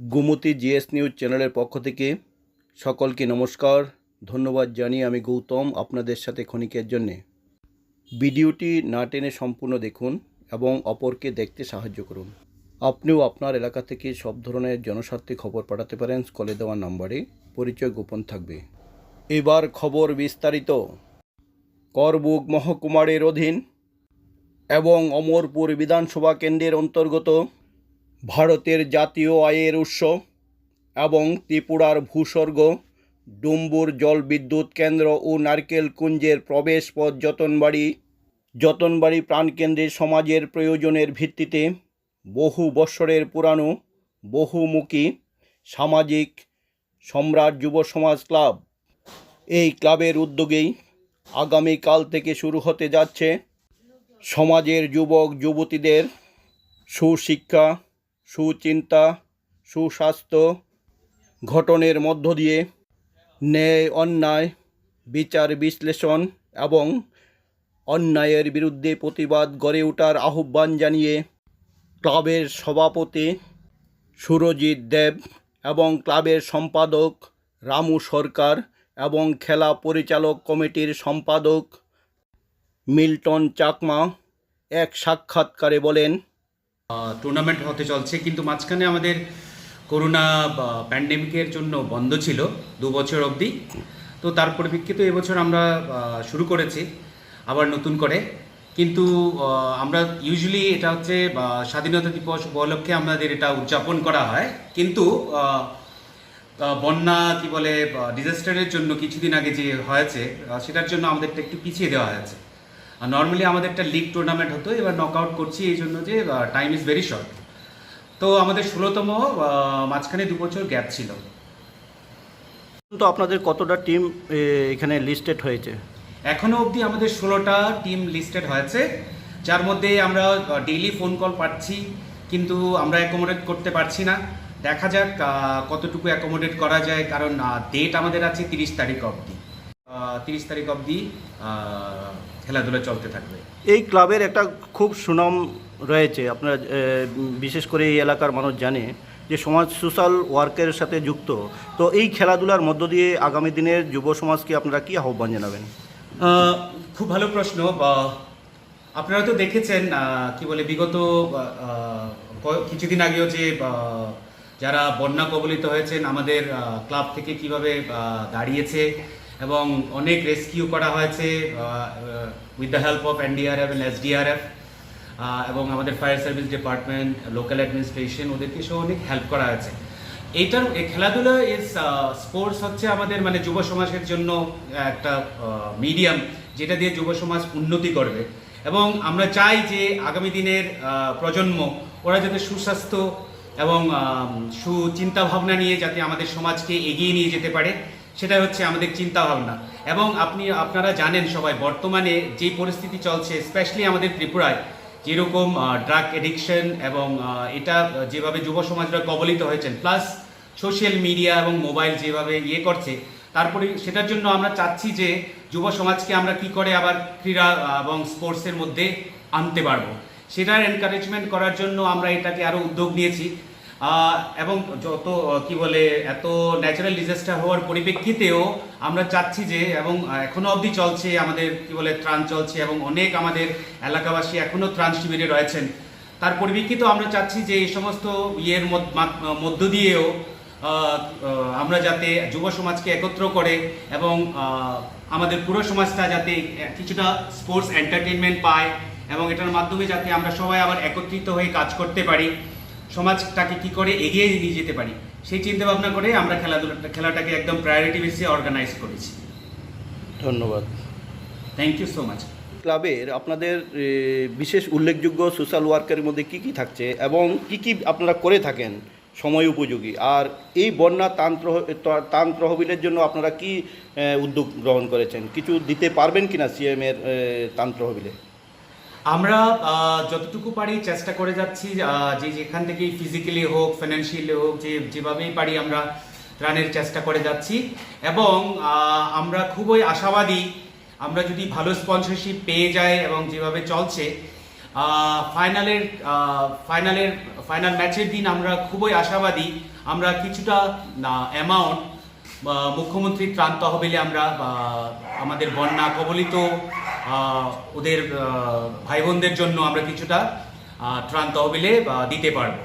Gomti GS news চ্যানেলের পক্ষ থেকে সকলকে নমস্কার। ধন্যবাদ জানিয়ে আমি গৌতম আপনাদের সাথে ক্ষণিকের জন্যে। ভিডিওটি না টেনে সম্পূর্ণ দেখুন এবং অপরকে দেখতে সাহায্য করুন। আপনিও আপনার এলাকা থেকে সব ধরনের জনস্বার্থে খবর পাঠাতে পারেন স্কলে দেওয়া নাম্বারে। পরিচয় গোপন থাকবে। এবার খবর বিস্তারিত। করবুক মহকুমারের অধীন এবং অমরপুর বিধানসভা কেন্দ্রের অন্তর্গত ভারতের জাতীয় আয়ের উৎস এবং ত্রিপুরার ভূস্বর্গ, ডুম্বুর জলবিদ্যুৎ কেন্দ্র ও নারকেল কুঞ্জের প্রবেশ পথ যতনবাড়ি যতনবাড়ি প্রাণকেন্দ্রে সমাজের প্রয়োজনের ভিত্তিতে বহু বৎসরের পুরানো, বহুমুখী সামাজিক সম্রাট যুব সমাজ ক্লাব। এই ক্লাবের উদ্যোগেই আগামীকাল থেকে শুরু হতে যাচ্ছে সমাজের যুবক যুবতীদের সুশিক্ষা সুচিন্তা, সুস্বাস্থ্য ঘটনের মধ্য দিয়ে ন্যায়, অন্যায়, বিচার, বিশ্লেষণ এবং অন্যায়ের বিরুদ্ধে প্রতিবাদ গড়ে ওঠার আহ্বান জানিয়ে ক্লাবের সভাপতি সুরজিৎ দেব এবং ক্লাবের সম্পাদক রামু সরকার এবং খেলা পরিচালক কমিটির সম্পাদক মিল্টন চাকমা এক সাক্ষাৎকারে বলেন টুর্নামেন্ট হতে চলছে, কিন্তু মাঝখানে আমাদের করোনা প্যান্ডেমিকের জন্য বন্ধ ছিল, দু বছর অবধি। তো তার পরিপ্রেক্ষিতে এবছর আমরা শুরু করেছি, আবার নতুন করে। কিন্তু আমরা ইউজুয়ালি এটা হচ্ছে স্বাধীনতা দিবস উপলক্ষে আমাদের এটা উদযাপন করা হয়। কিন্তু বন্যা, কি বলে ডিজাস্টারের জন্য কিছুদিন আগে যে হয়েছে সেটার জন্য আমাদেরটা একটু পিছিয়ে দেওয়া হয়েছে। আর নর্মালি আমাদের একটা লিগ টুর্নামেন্ট হতো এবার নক আউট করছি এই জন্য যে টাইম ইজ ভেরি শর্ট তো আমাদের ষোলোতম মাঝখানে দু বছর গ্যাপ ছিল। তো আপনাদের কতটা টিম এখানে লিস্টেড হয়েছে? এখনও অবধি আমাদের ষোলোটা টিম লিস্টেড হয়েছে। যার মধ্যে আমরা ডেইলি ফোন কল পাচ্ছি কিন্তু আমরা অ্যাকোমোডেট করতে পারছি না। দেখা যাক কতটুকু অ্যাকোমোডেট করা যায় কারণ ডেট আমাদের আছে তিরিশ তারিখ অবধি। তিরিশ তারিখ অবধি খেলাধুলা চলতে থাকবে। এই ক্লাবের একটা খুব সুনাম রয়েছে আপনারা বিশেষ করে এই এলাকার মানুষ জানে যে সমাজ সোশ্যাল ওয়ার্কের সাথে যুক্ত। তো এই খেলাধুলার মধ্য দিয়ে আগামী দিনের যুব সমাজকে আপনারা কি আহ্বান জানাবেন? খুব ভালো প্রশ্ন বা আপনারা তো দেখেছেন কি বলে বিগত কিছুদিন আগেও যে যারা বন্যা কবলিত হয়েছেন আমাদের ক্লাব থেকে কীভাবে দাঁড়িয়েছে এবং অনেক রেস্কিউ করা হয়েছে with the help of NDRF and SDRF এবং আমাদের fire service department local administration ওদেরকে সহ অনেক হেল্প করা হয়েছে। এইটার, এই খেলাধুলা ইজ স্পোর্টস হচ্ছে আমাদের মানে যুব সমাজের জন্য একটা মিডিয়াম যেটা দিয়ে যুব সমাজ উন্নতি করবে। এবং আমরা চাই যে আগামী দিনের প্রজন্ম ওরা যাতে সুস্বাস্থ্য এবং সুচিন্তা ভাবনা নিয়ে যাতে আমাদের সমাজকে এগিয়ে নিয়ে যেতে পারে। সেটা হচ্ছে আমাদের চিন্তা ভাবনা এবং আপনি, আপনারা জানেন সবাই, বর্তমানে যে পরিস্থিতি চলছে স্পেশালি আমাদের ত্রিপুরায়, যেরকম ড্রাগ এডিকশন এবং এটা যেভাবে যুব সমাজরা কবলিত হয়েছেন প্লাস সোশ্যাল মিডিয়া এবং মোবাইল যেভাবে ইয়ে করছে, তারপরে সেটার জন্য আমরা চাচ্ছি যে যুব সমাজকে আমরা কি করে আবার ক্রীড়া এবং স্পোর্টসের মধ্যে আনতে পারব। সেটার এনকারেজমেন্ট করার জন্য আমরা এটাকে আরও উদ্যোগ নিয়েছি। এবং যত কি বলে এত ন্যাচারাল ডিজাস্টার হওয়ার পরিপ্রেক্ষিতেও আমরা চাচ্ছি যে এবং আহ, এখনও অবধি চলছে আমাদের কি বলে ত্রাণ চলছে এবং অনেক আমাদের এলাকাবাসী এখনও ত্রাণ শিবিরে রয়েছেন। তার পরিপ্রেক্ষিতেও আমরা চাচ্ছি যে এই সমস্ত ইয়ের মধ্য- দিয়েও আমরা যাতে যুব সমাজকে একত্র করে এবং আমাদের পুরো সমাজটা যাতে কিছুটা স্পোর্টস এন্টারটেনমেন্ট পায় এবং এটার মাধ্যমে যাতে আমরা সবাই আবার একত্রিত হয়ে কাজ করতে পারি। সমাজটাকে কি করে এগিয়ে নিয়ে যেতে পারি সেই চিন্তা ভাবনা করে আমরা খেলাধুলাটা খেলাটাকে একদম প্রায়োরিটি বেসে অর্গানাইজ করেছি। ধন্যবাদ। থ্যাংক ইউ সো মাচ ক্লাবের আপনাদের বিশেষ উল্লেখযোগ্য সোশ্যাল ওয়ার্কের মধ্যে কি কি থাকছে এবং কি কি আপনারা করে থাকেন সময় উপযোগী? আর এই বন্যা তান্ত্র ত্রাণ তহবিলের জন্য আপনারা কি উদ্যোগ গ্রহণ করেছেন? কিছু দিতে পারবেন কিনা সিএম এর এ, তহবিলে আমরা যতটুকু পারি চেষ্টা করে যাচ্ছি যে যেখান থেকে ফিজিক্যালি হোক ফিনান্সিয়ালি হোক, যে যেভাবেই পারি আমরা রানের চেষ্টা করে যাচ্ছি। এবং আমরা খুবই আশাবাদী আমরা যদি ভালো স্পন্সরশিপ পেয়ে যাই এবং যেভাবে চলছে ফাইনালের ফাইনালের ফাইনাল ম্যাচের দিন আমরা খুবই আশাবাদী। আমরা কিছুটা অ্যামাউন্ট মুখ্যমন্ত্রীর ত্রাণ তহবিলে আমরা আমাদের বন্যা কবলিত ওদের ভাই বোনদের জন্য আমরা কিছুটা ত্রাণ তহবিলে দিতে পারব।